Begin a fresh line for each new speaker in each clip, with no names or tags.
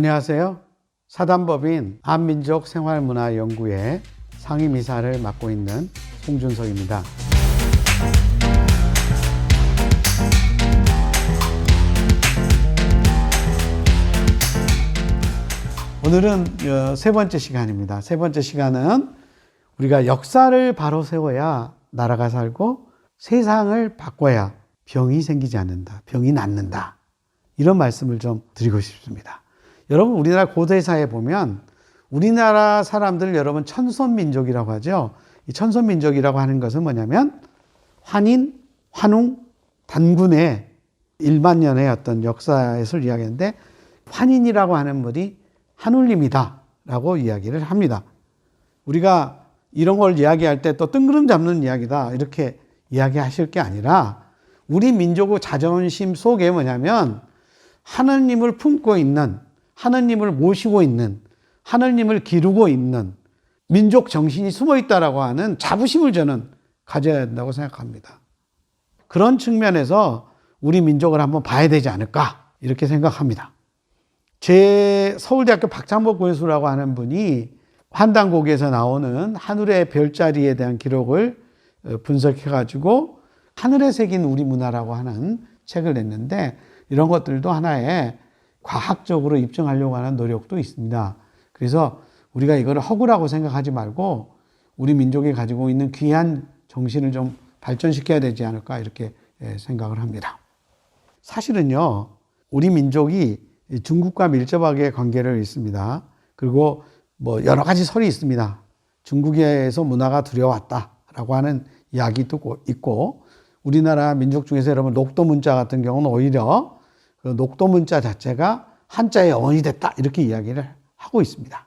안녕하세요. 사단법인 한민족 생활문화연구회 상임이사를 맡고 있는 송준석입니다. 오늘은 어, 세 번째 시간입니다. 세 번째 시간은 우리가 역사를 바로 세워야 나라가 살고 세상을 바꿔야 병이 생기지 않는다. 병이 낫는다. 이런 말씀을 좀 드리고 싶습니다. 여러분, 우리나라 고대사에 보면 우리나라 사람들 여러분 천손민족이라고 하죠. 이 천손민족이라고 하는 것은 뭐냐면 환인, 환웅, 단군의 일만 년의 어떤 역사에서 이야기하는데 환인이라고 하는 분이 한울림이다 라고 이야기를 합니다. 우리가 이런 걸 이야기할 때 또 뜬구름 잡는 이야기다 이렇게 이야기하실 게 아니라 우리 민족의 자존심 속에 뭐냐면 하느님을 품고 있는 하느님을 모시고 있는 하느님을 기르고 있는 민족 정신이 숨어 있다라고 하는 자부심을 저는 가져야 된다고 생각합니다. 그런 측면에서 우리 민족을 한번 봐야 되지 않을까 이렇게 생각합니다. 제 서울대학교 박창복 교수라고 하는 분이 한당곡에서 나오는 하늘의 별자리에 대한 기록을 어, 분석해 가지고 하늘에 새긴 우리 문화라고 하는 책을 냈는데 이런 것들도 하나의 과학적으로 입증하려고 하는 노력도 있습니다. 그래서 우리가 이거를 허구라고 생각하지 말고 우리 민족이 가지고 있는 귀한 정신을 좀 발전시켜야 되지 않을까 이렇게 예, 생각을 합니다. 사실은요, 우리 민족이 중국과 밀접하게 관계를 있습니다. 그리고 뭐 여러 가지 설이 있습니다. 중국에서 문화가 들여왔다라고 하는 이야기도 있고, 우리나라 민족 중에서 여러분 녹도 문자 같은 경우는 오히려 그 녹도 문자 자체가 한자의 어원이 됐다 이렇게 이야기를 하고 있습니다.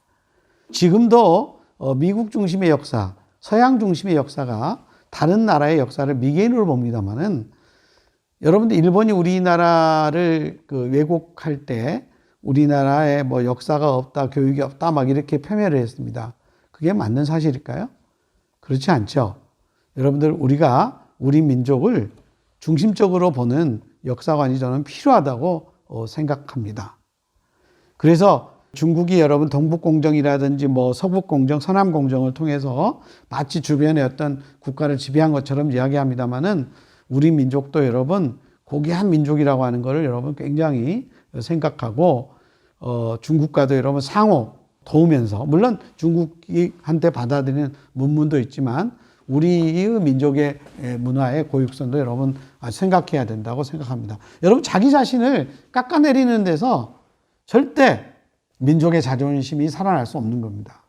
지금도 어, 미국 중심의 역사, 서양 중심의 역사가 다른 나라의 역사를 미개인으로 봅니다만은 여러분들 일본이 우리나라를 그 왜곡할 때 우리나라에 뭐 역사가 없다, 교육이 없다 막 이렇게 표현을 했습니다. 그게 맞는 사실일까요? 그렇지 않죠. 여러분들 우리가 우리 민족을 중심적으로 보는 역사관이 저는 필요하다고 어, 생각합니다. 그래서 중국이 여러분 동북공정이라든지 뭐 서북공정, 서남공정을 통해서 마치 주변의 어떤 국가를 지배한 것처럼 이야기합니다만은 우리 민족도 여러분 고귀한 민족이라고 하는 것을 여러분 굉장히 생각하고 어, 중국과도 여러분 상호 도우면서 물론 중국한테 받아들이는 문문도 있지만 우리의 민족의 문화의 고육선도 여러분 생각해야 된다고 생각합니다. 여러분 자기 자신을 깎아내리는 데서 절대 민족의 자존심이 살아날 수 없는 겁니다.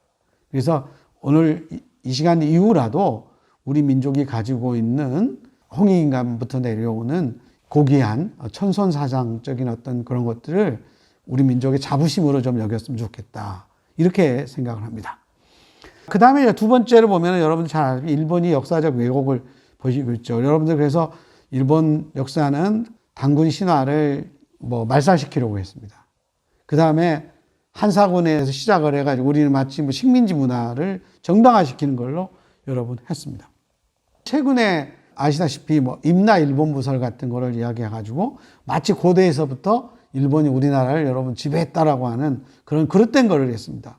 그래서 오늘 이 시간 이후라도 우리 민족이 가지고 있는 홍익인간부터 내려오는 고귀한 천선사상적인 어떤 그런 것들을 우리 민족의 자부심으로 좀 여겼으면 좋겠다. 이렇게 생각을 합니다. 그 다음에 두 번째로 보면 여러분 잘 일본이 역사적 왜곡을 보시고 있죠. 여러분들 그래서 일본 역사는 단군 신화를 뭐 말살시키려고 했습니다. 그 다음에 한사군에서 시작을 해가지고 우리는 마치 뭐 식민지 문화를 정당화시키는 걸로 여러분 했습니다. 최근에 아시다시피 뭐 임나 일본 부설 같은 거를 이야기해가지고 마치 고대에서부터 일본이 우리나라를 여러분 지배했다라고 하는 그런 그릇된 거를 했습니다.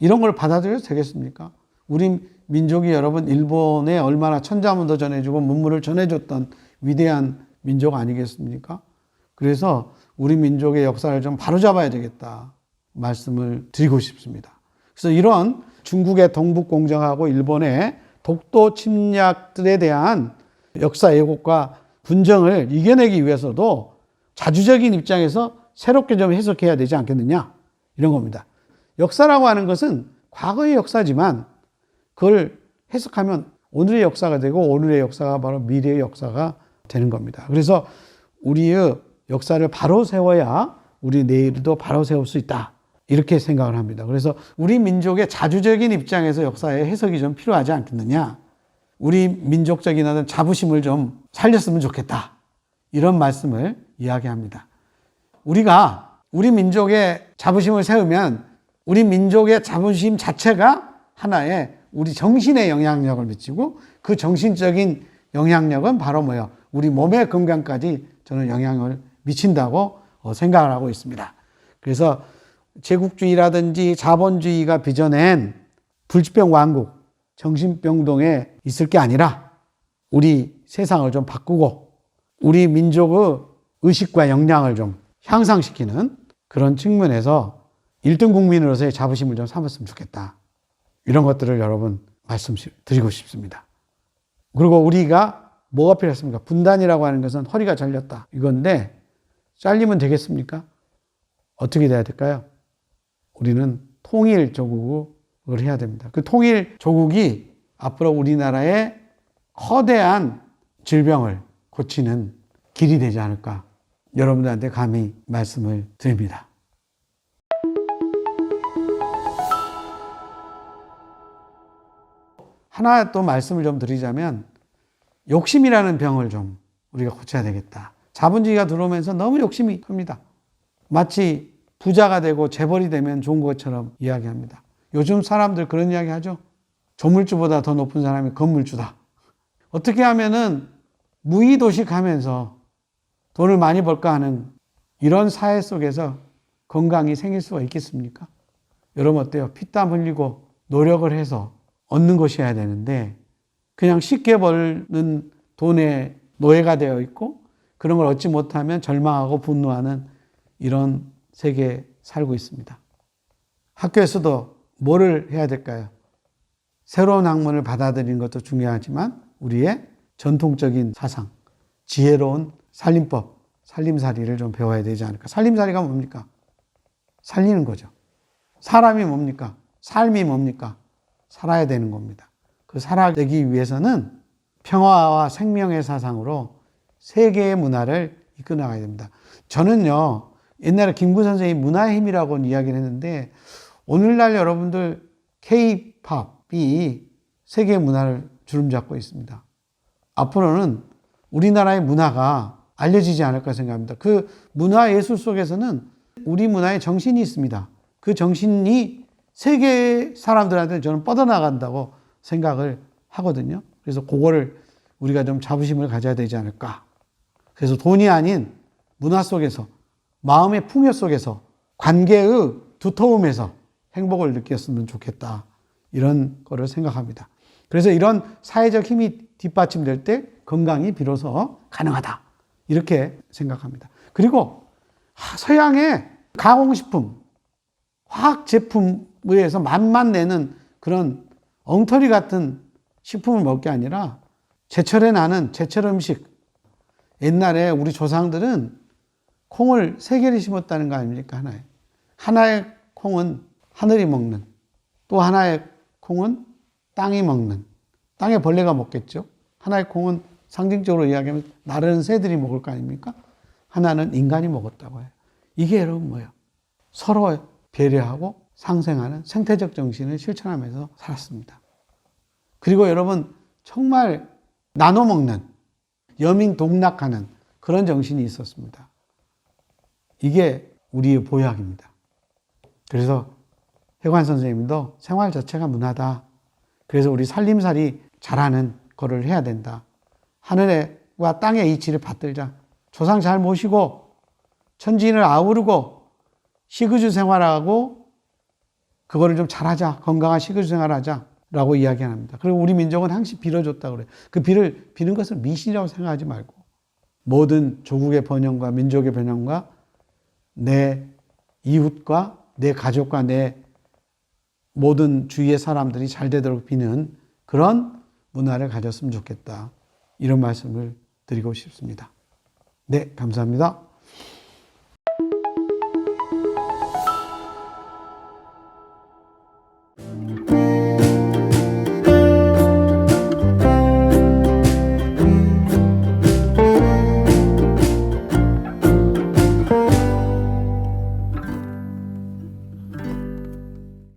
이런 걸 받아들여도 되겠습니까? 우리 민족이 여러분 일본에 얼마나 천자문도 전해주고 문물을 전해줬던 위대한 민족 아니겠습니까? 그래서 우리 민족의 역사를 좀 바로잡아야 되겠다 말씀을 드리고 싶습니다. 그래서 이런 중국의 동북 공정하고 일본의 독도 침략들에 대한 역사 왜곡과 분정을 이겨내기 위해서도 자주적인 입장에서 새롭게 좀 해석해야 되지 않겠느냐 이런 겁니다. 역사라고 하는 것은 과거의 역사지만 그걸 해석하면 오늘의 역사가 되고 오늘의 역사가 바로 미래의 역사가 되는 겁니다. 그래서 우리의 역사를 바로 세워야 우리 내일도 바로 세울 수 있다. 이렇게 생각을 합니다. 그래서 우리 민족의 자주적인 입장에서 역사의 해석이 좀 필요하지 않겠느냐. 우리 민족적인 어떤 자부심을 좀 살렸으면 좋겠다. 이런 말씀을 이야기합니다. 우리가 우리 민족의 자부심을 세우면 우리 민족의 자부심 자체가 하나의 우리 정신의 영향력을 미치고 그 정신적인 영향력은 바로 뭐예요? 우리 몸의 건강까지 저는 영향을 미친다고 생각을 하고 있습니다. 그래서 제국주의라든지 자본주의가 빚어낸 불치병 왕국, 정신병동에 있을 게 아니라 우리 세상을 좀 바꾸고 우리 민족의 의식과 역량을 좀 향상시키는 그런 측면에서 1등 국민으로서의 자부심을 좀 삼았으면 좋겠다. 이런 것들을 여러분 말씀 드리고 싶습니다. 그리고 우리가 뭐가 필요했습니까? 분단이라고 하는 것은 허리가 잘렸다. 이건데 잘리면 되겠습니까? 어떻게 돼야 될까요? 우리는 통일 조국을 해야 됩니다. 그 통일 조국이 앞으로 우리나라의 거대한 질병을 고치는 길이 되지 않을까. 여러분들한테 감히 말씀을 드립니다. 하나 또 말씀을 좀 드리자면 욕심이라는 병을 좀 우리가 고쳐야 되겠다. 자본주의가 들어오면서 너무 욕심이 큽니다. 마치 부자가 되고 재벌이 되면 좋은 것처럼 이야기합니다. 요즘 사람들 그런 이야기 하죠. 조물주보다 더 높은 사람이 건물주다. 어떻게 하면은 무의도식 하면서 돈을 많이 벌까 하는 이런 사회 속에서 건강이 생길 수가 있겠습니까? 여러분 어때요? 피땀 흘리고 노력을 해서 얻는 것이어야 되는데 그냥 쉽게 벌는 돈에 노예가 되어 있고 그런 걸 얻지 못하면 절망하고 분노하는 이런 세계에 살고 있습니다. 학교에서도 뭐를 해야 될까요? 새로운 학문을 받아들이는 것도 중요하지만 우리의 전통적인 사상, 지혜로운 살림법, 살림살이를 좀 배워야 되지 않을까. 살림살이가 뭡니까? 살리는 거죠. 사람이 뭡니까? 삶이 뭡니까? 살아야 되는 겁니다. 그 살아내기 위해서는 평화와 생명의 사상으로 세계의 문화를 이끌어 나가야 됩니다. 저는요, 옛날에 김구 선생이 문화의 힘이라고 이야기를 했는데, 오늘날 여러분들 K-팝이 세계 문화를 주름잡고 있습니다. 앞으로는 우리나라의 문화가 알려지지 않을까 생각합니다. 그 문화 예술 속에서는 우리 문화의 정신이 있습니다. 그 정신이 세계 사람들한테 저는 뻗어나간다고 생각을 하거든요. 그래서 그거를 우리가 좀 자부심을 가져야 되지 않을까. 그래서 돈이 아닌 문화 속에서 마음의 풍요 속에서 관계의 두터움에서 행복을 느꼈으면 좋겠다. 이런 거를 생각합니다. 그래서 이런 사회적 힘이 뒷받침될 때 건강이 비로소 가능하다. 이렇게 생각합니다. 그리고 서양의 가공식품, 화학 제품에 의해서 맛만 내는 그런 엉터리 같은 식품을 먹을 게 아니라 제철에 나는 제철 음식. 옛날에 우리 조상들은 콩을 세 개를 심었다는 거 아닙니까? 하나에. 하나의 콩은 하늘이 먹는, 또 하나의 콩은 땅이 먹는, 땅에 벌레가 먹겠죠. 하나의 콩은 상징적으로 이야기하면 나르는 새들이 먹을 거 아닙니까? 하나는 인간이 먹었다고 해요. 이게 여러분 뭐예요? 서로 배려하고 상생하는 생태적 정신을 실천하면서 살았습니다. 그리고 여러분 정말 나눠 먹는 여민 동락하는 그런 정신이 있었습니다. 이게 우리의 보약입니다. 그래서 해관 선생님도 생활 자체가 문화다. 그래서 우리 살림살이 잘하는 거를 해야 된다. 하늘과 땅의 이치를 받들자. 조상 잘 모시고 천지인을 아우르고 시그주 생활하고 그거를 좀 잘하자. 건강한 시그주 생활 하자. 라고 이야기합니다. 그리고 우리 민족은 항상 빌어줬다 그래요. 그 빌을, 비는 것을 미신이라고 생각하지 말고 모든 조국의 번영과 민족의 번영과 내 이웃과 내 가족과 내 모든 주위의 사람들이 잘 되도록 비는 그런 문화를 가졌으면 좋겠다. 이런 말씀을 드리고 싶습니다. 네, 감사합니다.